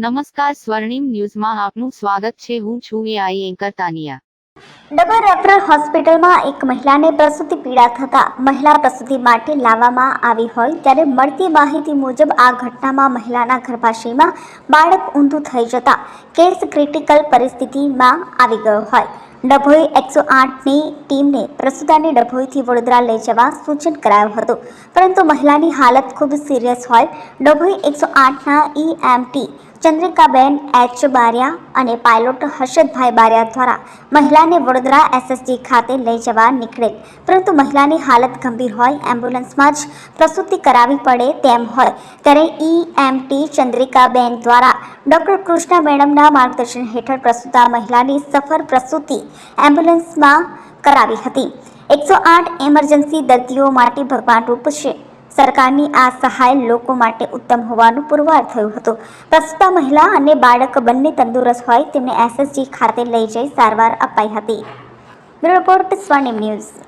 નમસ્કાર સ્વર્ણિમ ન્યૂઝમાં આપનું સ્વાગત છે. હું છું AI anchor Tania double referral હોસ્પિટલમાં એક મહિલાને પ્રસૂતિ પીડા થતા મહિલા પ્રસૂતિ માટે લાવવામાં આવી હોય ત્યારે મળતી માહિતી મુજબ આ ઘટનામાં મહિલાના ગર્ભાશયમાં બાળક ઊંધું થઈ જતા કેસ ક્રિટિકલ પરિસ્થિતિમાં આવી ગયો હોય. ડભોઈ એકસો આઠની ટીમને પ્રસૂતાને ડભોઈથી વડોદરા લઈ જવા સૂચન કરાયું હતું. પરંતુ મહિલાની હાલત ખૂબ સિરિયસ હોય. ડભોઈ એકસો આઠના ઈએમટી ચંદ્રિકાબેન એચ બારિયા અને પાયલોટ હર્ષદભાઈ બારિયા દ્વારા મહિલાને વડોદરા એસએસજી ખાતે લઈ જવા નીકળેલ. પરંતુ મહિલાની હાલત ગંભીર હોય, એમ્બ્યુલન્સમાં જ પ્રસૂતિ કરાવી પડે તેમ હોય, ત્યારે ઈએમટી ચંદ્રિકાબેન દ્વારા ડૉક્ટર કૃષ્ણા મેડમના માર્ગદર્શન હેઠળ પ્રસૂતા મહિલાની સફર પ્રસૂતિ એમ્બ્યુલન્સમાં કરાવી હતી. એકસો આઠ એમરજન્સી દર્દીઓ માટે ભગવાન રૂપ છે. સરકારની આ સહાય લોકો માટે ઉત્તમ હોવાનું પુરવાર થયું હતું. પ્રસ્તુતા મહિલા અને બાળક બંને તંદુરસ્ત હોય તેમને એસએસજી ખાતે લઈ જઈ સારવાર અપાઈ હતી. Bureau report Swarnim news.